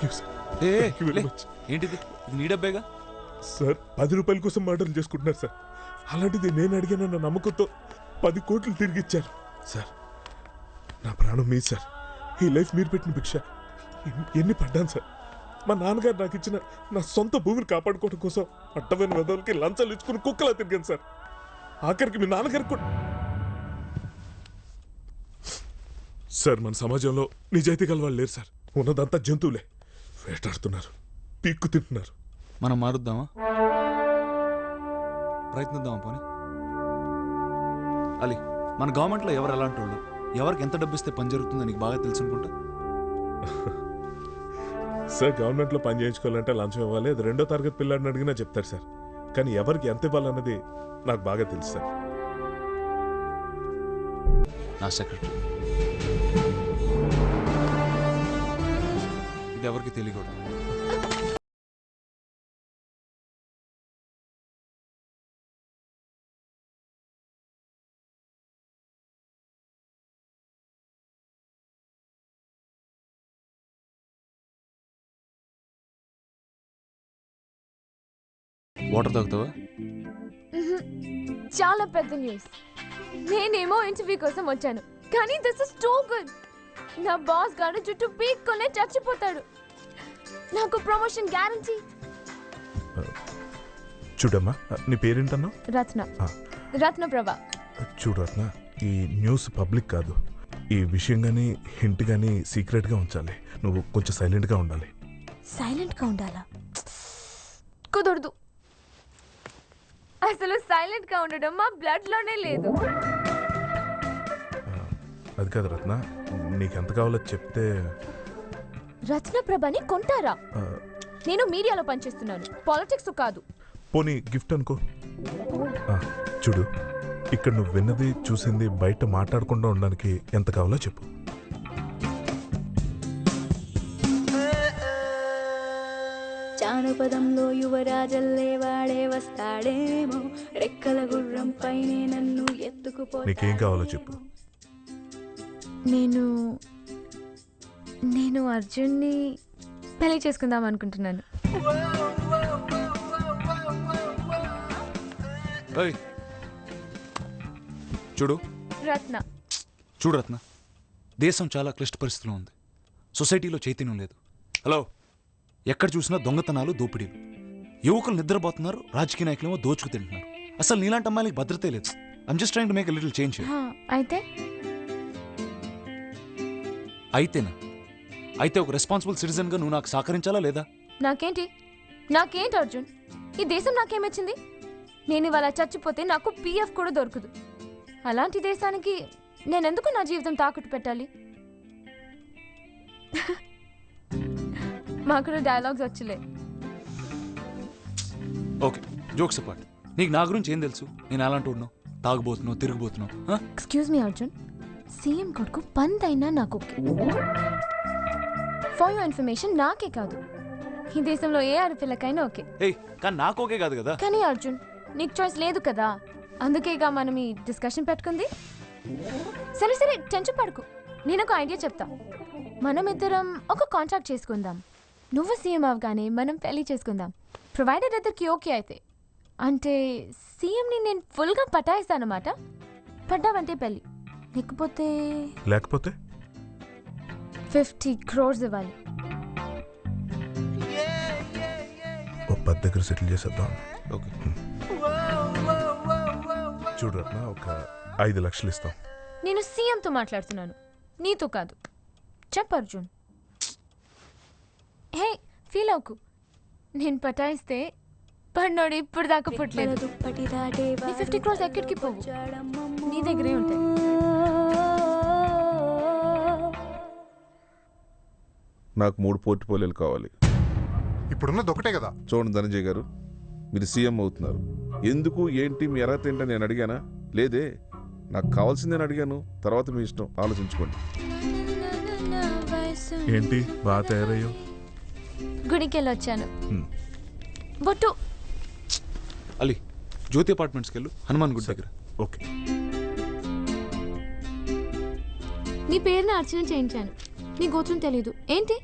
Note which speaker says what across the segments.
Speaker 1: Thank you sir
Speaker 2: ఏ లే.
Speaker 1: much.
Speaker 2: ఏంటిది? ఇది నీ డబ్బేగా?
Speaker 1: సార్ పది రూపాయల కోసం మర్డర్ చేసుకుంటున్నారు సార్. అలాంటిది నేను అడిగానన్న నమ్మకంతో పది కోట్లు తిరిగి ఇచ్చారు. సార్ నా ప్రాణం మీ సార్. ఈ లైఫ్ మీరు పెట్టిన భిక్ష. ఎన్ని- ఎన్ని పడ్డాను సార్. మా నాన్నగారు నాకు ఇచ్చిన నా సొంత భూమిని కాపాడుకోవడం కోసం అడ్డమైన వెదవులకి లంచాలు ఇచ్చుకుని కుక్కలా తిరిగాను సార్. ఆఖరికి మీ నాన్నగారు కూడా. సార్ మన సమాజంలో నిజాయితీ గల వాళ్ళు లేరు సార్. ఉన్నదంతా జంతువులే. వేటాడుతున్నారు. పీక్కు తింటున్నారు.
Speaker 2: మనం మారుద్దామా? ప్రయత్నిద్దామా పోనీ? అలీ మన గవర్నమెంట్లో ఎవరు ఎలాంటి వాళ్ళు? ఎవరికి ఎంత డబ్బు ఇస్తే పని జరుగుతుందో నీకు బాగా తెలుసు అనుకుంటా?
Speaker 1: సార్ గవర్నమెంట్లో పని చేయించుకోవాలంటే లంచం ఇవ్వాలి. అది రెండో తరగతి పిల్లాడిని అడిగినా చెప్తారు సార్. కానీ ఎవరికి ఎంత ఇవ్వాలన్నది నాకు బాగా తెలుసు సార్.
Speaker 2: నా సెక్రటరీ. ఇది ఎవరికి తెలియకూడదు. వాటర్ తాగుతావా?
Speaker 3: చాలా పెద్ద న్యూస్ నేనేమో ఇంటర్వ్యూ కోసం వచ్చాను. కానీ దిస్ ఇస్ టూ గుడ్ నా బాస్ గారు చుట్టూ పీక్కొనే చచ్చిపోతాడు. నాకు ప్రమోషన్ గ్యారంటీ.
Speaker 1: చూడమ్మా నీ పేరేంటన్నా?
Speaker 3: రత్న. రత్న ప్రభా.
Speaker 1: చూడు రత్న ఈ న్యూస్ పబ్లిక్ కాదు. ఈ విషయం కానీ హింట్ కానీ సీక్రెట్గా ఉంచాలి. నువ్వు కొంచెం సైలెంట్గా ఉండాలి.
Speaker 3: సైలెంట్గా ఉండాలా? కుదరదు. అసలు సైలెంట్గా ఉండడం మా బ్లడ్లోనే లేదు.
Speaker 1: అది కాదు రత్న. నీకు ఎంత కావాలో చెప్తే
Speaker 3: రత్న ప్రభని కొంటారా నేను మీడియాలో పనిచేస్తున్నాను. పాలిటిక్స్ కాదు.
Speaker 1: పోనీ గిఫ్ట్ అనుకో. చూడు ఇక్కడ నువ్వు విన్నది చూసింది బయట మాట్లాడకుండా ఉండడానికి ఎంత కావాలో చెప్పు.
Speaker 4: జానపదంలో యువరాజల్లే వాడే వస్తాడేమో. రెక్కల గుర్రం పైనే నన్ను ఎత్తుకుపో
Speaker 1: నీకేం కావాలో చెప్పు.
Speaker 3: నేను నేను అర్జున్ని పెళ్ళి చేసుకుందాం అనుకుంటున్నాను.
Speaker 2: ఏయ్. చూడు.
Speaker 3: రత్న.
Speaker 2: చూడు రత్న. దేశం చాలా క్లిష్ట పరిస్థితిలో ఉంది. సొసైటీలో చైతన్యం లేదు. హలో ఎక్కడ చూసినా దొంగతనాలు దోపిడీలు. యువకులు నిద్రపోతున్నారు రాజకీయ నాయకులేమో దోచుకు తింటున్నారు. అసలు నీలాంటి అమ్మాయిలకి భద్రతే లేదు. I'm just trying to make little change
Speaker 3: హా, అయితే?
Speaker 2: అయితేనా? అయితే ఒక రెస్పాన్సిబుల్ సిటిజన్గా నువ్వు నాకు సహకరించాలా లేదా?
Speaker 3: నాకేంటి? నాకేంటి అర్జున్? ఈ దేశం నాకేమిచ్చింది నేను ఇవాళ చచ్చిపోతే నాకు పీఎఫ్ కూడా దొరకదు. అలాంటి దేశానికి నేనెందుకు నా జీవితం తాకట్టు పెట్టాలి? మాకు కూడా డైలాగ్స్ వచ్చలే.
Speaker 2: ఓకే జోక్స్ అపార్ట్ నీకు నా గురించి ఏం తెలుసు? నేను అలాంటి ఉన్నావు తాగుబోతున్నావు తిరిగిపోతున్నావు?
Speaker 3: Excuse me Arjun. సీఎం కొడుకు పందైనా నాకు. ఫర్ యువర్ ఇన్ఫర్మేషన్ నాకే కాదు. ఈ దేశంలో ఏ ఆడపిల్లకైనా ఓకే.
Speaker 2: ఏయ్ కానీ నాకు ఓకే కాదు కదా.
Speaker 3: కానీ అర్జున్ నీకు చాయిస్ లేదు కదా. అందుకేగా మనం ఈ డిస్కషన్ పెట్టుకుంది. సరే సరే టెన్షన్ పడుకు. నేను ఒక ఐడియా చెప్తా. మనం ఇద్దరం ఒక కాంట్రాక్ట్ చేసుకుందాం. నువ్వు సీఎం అవగానే మనం పెళ్ళి చేసుకుందాం. ప్రొవైడర్ ఇద్దరికి ఓకే అయితే. అంటే సీఎంని నేను ఫుల్గా పటాయిస్తానమాట. పడ్డావంటే పెళ్ళి లేకపోతే
Speaker 1: లేకపోతే?
Speaker 3: ఫిఫ్టీ క్రోర్స్ ఇవ్వాలి.
Speaker 1: ఓ పది దగ్గర సెటిల్ చేసేద్దాం.
Speaker 2: ఓకే.
Speaker 1: చూడు రత్న ఒక ఐదు లక్షలు ఇస్తాం.
Speaker 3: నేను సీఎంతో మాట్లాడుతున్నాను. నీతో కాదు. చెప్పు అర్జున్. హే ఫీల్ అవుకు నేను పటాయిస్తే పన్నోడు ఇప్పుడు దాకా పుట్టలేదు. 50 crores ఎక్కడికి పోవు? నీ దగ్గరే ఉంటాయి.
Speaker 5: నాకు మూడు పోర్ట్ఫోలియోలు కావాలి.
Speaker 6: ఇప్పుడున్నది ఒకటే కదా.
Speaker 5: చూడండి ధనంజయ్ గారు మీరు సీఎం అవుతున్నారు. ఎందుకు ఏంటి మీ అర్హత ఏంటని నేను అడిగానా? లేదే నాకు కావాల్సింది నేను అడిగాను. తర్వాత మీ ఇష్టం ఆలోచించుకోండి.
Speaker 1: ఏంటి బాగా తయారయ్యో?
Speaker 3: గుడికి వెళ్ళి వచ్చాను. బొట్టు.
Speaker 2: అలీ జ్యోతి అపార్ట్మెంట్స్కి వెళ్ళు హనుమాన్ గుడి దగ్గర.
Speaker 1: ఓకే.
Speaker 3: నీ పేరుని అర్చన చేయించాను. నీ గోత్రం తెలీదు. ఏంటి?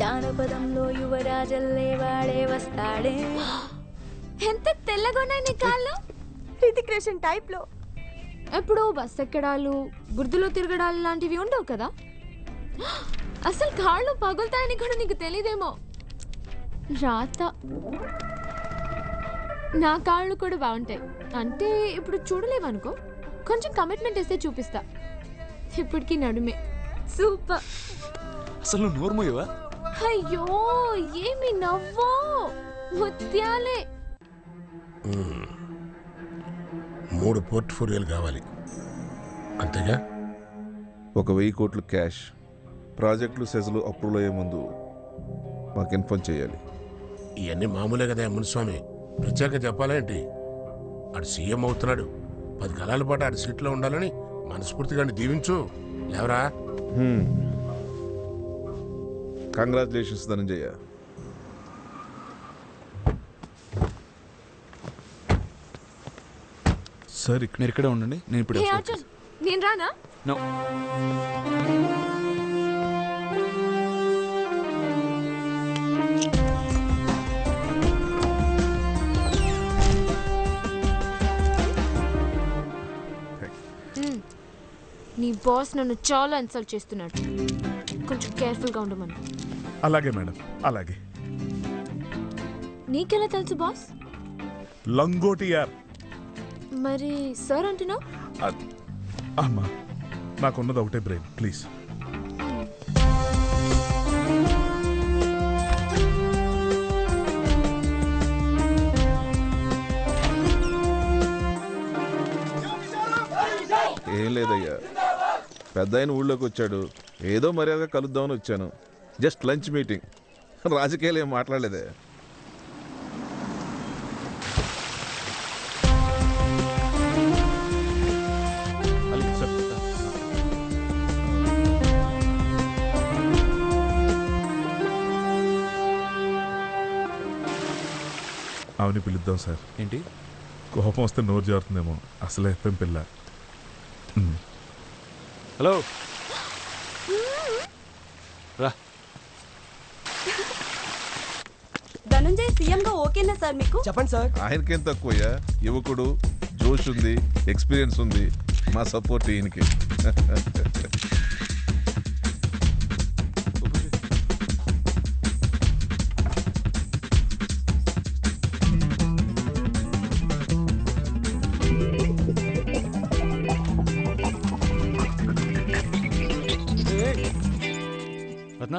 Speaker 4: జానపదంలో యువరాజల్లే వాడే వస్తాడే.
Speaker 3: ఎంత తెల్లగా ఉన్నాయి నీ కాళ్ళు?
Speaker 7: హృతిక్ రోషన్ టైప్లో
Speaker 3: ఎప్పుడో బస్ ఎక్కడాలు బురదలో తిరగడాలు లాంటివి ఉండవు కదా? అసలు కాళ్ళు పగులుతాయని కూడా నీకు తెలియదేమో రాత. నా కాళ్ళు కూడా బాగుంటాయి. అంటే ఇప్పుడు చూడలేవనుకో? కొంచెం కమిట్మెంట్ ఇస్తే చూపిస్తా. ఇప్పటికీ నడుమే. సూపర్.
Speaker 2: అసలు నువ్వు నోర్మోయవా
Speaker 3: అయ్యో ఏమి నవ్వో? ముత్యాలే.
Speaker 8: మూడు పోర్ట్ఫోలియోలు కావాలి. అంతేగా?
Speaker 5: ఒక వెయ్యి కోట్లు క్యాష్. ప్రాజెక్టులు సెజలు అప్రూవల్ అయ్యే ముందు మాకు ఇన్ఫార్మ్ చేయాలి.
Speaker 8: ఇవన్నీ మామూలే కదా మునిస్వామి. ప్రత్యేక చెప్పాలేంటి ఆడు సీఎం అవుతున్నాడు. పది కాలాల పాటు ఆడి సీట్లో ఉండాలని మనస్ఫూర్తిగా దీవించు. లేవరా?
Speaker 5: కంగ్రాచులేషన్స్ ధనంజయ
Speaker 1: సార్ ఇక్కడ
Speaker 2: మీరు ఇక్కడే ఉండండి. నేను ఇప్పుడు
Speaker 3: హే అర్జున్ నేను రానా?
Speaker 2: నో
Speaker 3: నీ బాస్ నన్ను చాలా ఇన్సల్ట్ చేస్తున్నాడు. కొంచెం కేర్ఫుల్గా ఉండమను.
Speaker 1: అలాగే మేడం అలాగే.
Speaker 3: నీకెలా తెలుసు బాస్?
Speaker 1: లంగోటి యార్
Speaker 3: మరి సార్ అంటున్నావు
Speaker 1: అమ్మా నాకున్నది ఒకటే బ్రెయిన్ ప్లీజ్.
Speaker 5: ఏం లేదయ్యా. పెద్ద ఆయన ఊళ్ళోకి వచ్చాడు ఏదో మర్యాదగా కలుద్దామని వచ్చాను. Just lunch meeting. రాజకీయాలు ఏం మాట్లాడలేదే.
Speaker 1: సార్ అవుని పిలుద్దాం సార్.
Speaker 2: ఏంటి?
Speaker 1: కోపం వస్తే నోరు జారుతుందేమో. అసలే ఎఫ్ఎం పిల్ల.
Speaker 2: హలో రా
Speaker 7: ధనుంజయ్ సీఎం గా ఓకేనా సార్ మీకు?
Speaker 9: చెప్పండి సార్.
Speaker 5: ఆయనకేం తక్కువయ్యా? యువకుడు జోష్ ఉంది ఎక్స్పీరియన్స్ ఉంది మా సపోర్ట్ ఈయనకి.
Speaker 2: రత్న?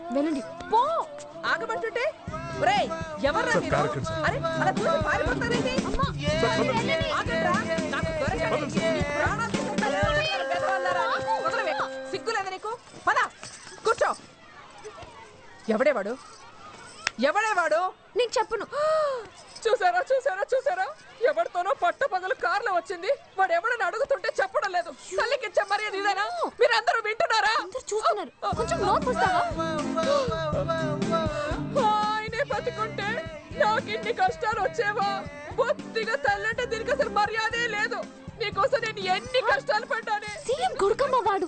Speaker 3: వెళ్ళండి. పో!
Speaker 9: ఆగమంటుంటే రేయ్ ఎవర్రా మీరు. అరే అలా దూరం పారిపోతారేంటి? ఆగండ్రా. నాకు దొరకండి. ప్రాణాలు? వదలవే. సిగ్గులేదా నీకు? పద. కూర్చో. ఎవడేవాడు ఎవడేవాడు
Speaker 3: నీకు చెప్పను.
Speaker 9: చూసారా చూసారా చూసారా? ఎవరితోనో పట్ట పగలు కార్లో వచ్చింది. వాడు ఎవడని అడుగుతుంటే చెప్పడం లేదు. తల్లికి ఇచ్చే మర్యాద ఇదేనా? మీరందరూ వింటున్నారా?
Speaker 3: అందరు చూస్తున్నారు. కొంచెం
Speaker 9: ఆయనే బతికుంటే నాకు ఇన్ని కష్టాలు వచ్చేవా? బొత్తిగా తల్లంటే దీనికి అసలు మర్యాదే లేదు. నీకోసం నేను ఎన్ని కష్టాలు పడ్డానే.
Speaker 3: సీఎం కొడుకమ్మ వాడు.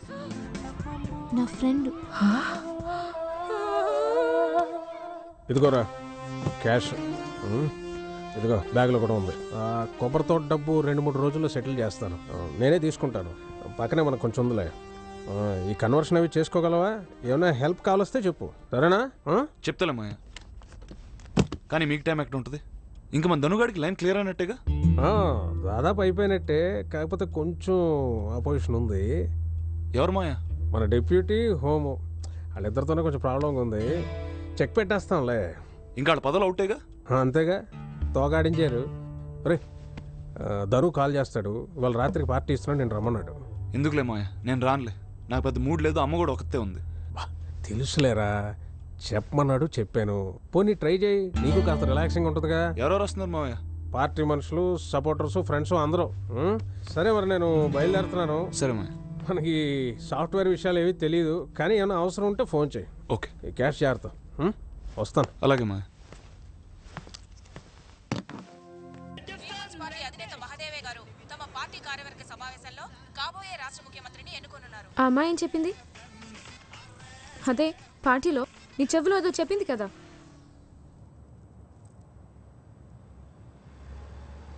Speaker 3: నా ఫ్రెండ్.
Speaker 10: ఇదిగోరా క్యాష్. ఇదిగో బ్యాగ్లో కూడా ఉంది. ఆ, కొబ్బరితో డబ్బు రెండు మూడు రోజుల్లో సెటిల్ చేస్తాను. నేనే తీసుకుంటాను. పక్కనే మనకు కొంచెం ఉందిలే. ఆ, ఈ కన్వర్షన్ అవి చేసుకోగలవా? ఏమైనా హెల్ప్ కావాలొస్తే చెప్పు. సరేనా? ఆ?
Speaker 2: చెప్తలే మాయ. కానీ మీకు టైం ఎక్కడ ఉంటుంది? ఇంకా మన ధనుగాడికి లైన్ క్లియర్ అయినట్టేగా?
Speaker 10: ఆ, దాదాపు అయిపోయినట్టే. కాకపోతే కొంచెం అపోజిషన్ ఉంది.
Speaker 2: ఎవరు మాయ?
Speaker 10: మన డిప్యూటీ హోము. వాళ్ళిద్దరితోనే కొంచెం ప్రాబ్లంగా ఉంది చెక్ పెట్టేస్తాంలే.
Speaker 2: ఇంకా వాళ్ళ పదవులు అవుటేగా?
Speaker 10: ఆ, అంతేగా. తోగాడించారు. రే ధను కాల్ చేస్తాడు. ఇవాళ రాత్రికి పార్టీ ఇస్తున్నాడు నేను రమ్మన్నాడు.
Speaker 2: ఎందుకులే మాయ నేను రానులే. నాకు పెద్ద మూడ్ లేదు అమ్మ కూడా ఒకతే ఉంది.
Speaker 10: బా తెలుసులేరా చెప్పమన్నాడు చెప్పాను. పోనీ ట్రై చేయి నీకు కాస్త రిలాక్సింగ్ ఉంటుందిగా.
Speaker 2: ఎవరెవరు వస్తున్నారు మావయ్య?
Speaker 10: పార్టీ మనుషులు సపోర్టర్స్ ఫ్రెండ్స్ అందరూ. ఉం? సరే మరి నేను బయలుదేరుతున్నాను.
Speaker 2: సరే మా
Speaker 10: మనకి సాఫ్ట్వేర్ విషయాలు ఏవి తెలియదు కానీ ఏమైనా అవసరం ఉంటే ఫోన్ చేయి.
Speaker 2: ఓకే.
Speaker 10: ఈ క్యాష్ జాగ్రత్త. ఉం? వస్తాను.
Speaker 2: అలాగే మా
Speaker 9: పార్టీ కార్యవర్గ సమావేశంలో కాబోయే రాష్ట్ర ముఖ్యమంత్రిని ఎన్నుకోనున్నారు.
Speaker 3: ఆ అమ్మాయి ఏం చెప్పింది? అదే పార్టీలో నీ చెవిలో ఏదో చెప్పింది కదా.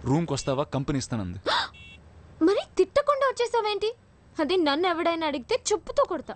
Speaker 2: రూమ్కి వస్తావా? కంపెనీ ఇస్తానంది.
Speaker 3: మరి తిట్టకుండా వచ్చేసావేంటి? అదే నన్ను ఎవడైనా అడిగితే చెప్పుతో కొడతా.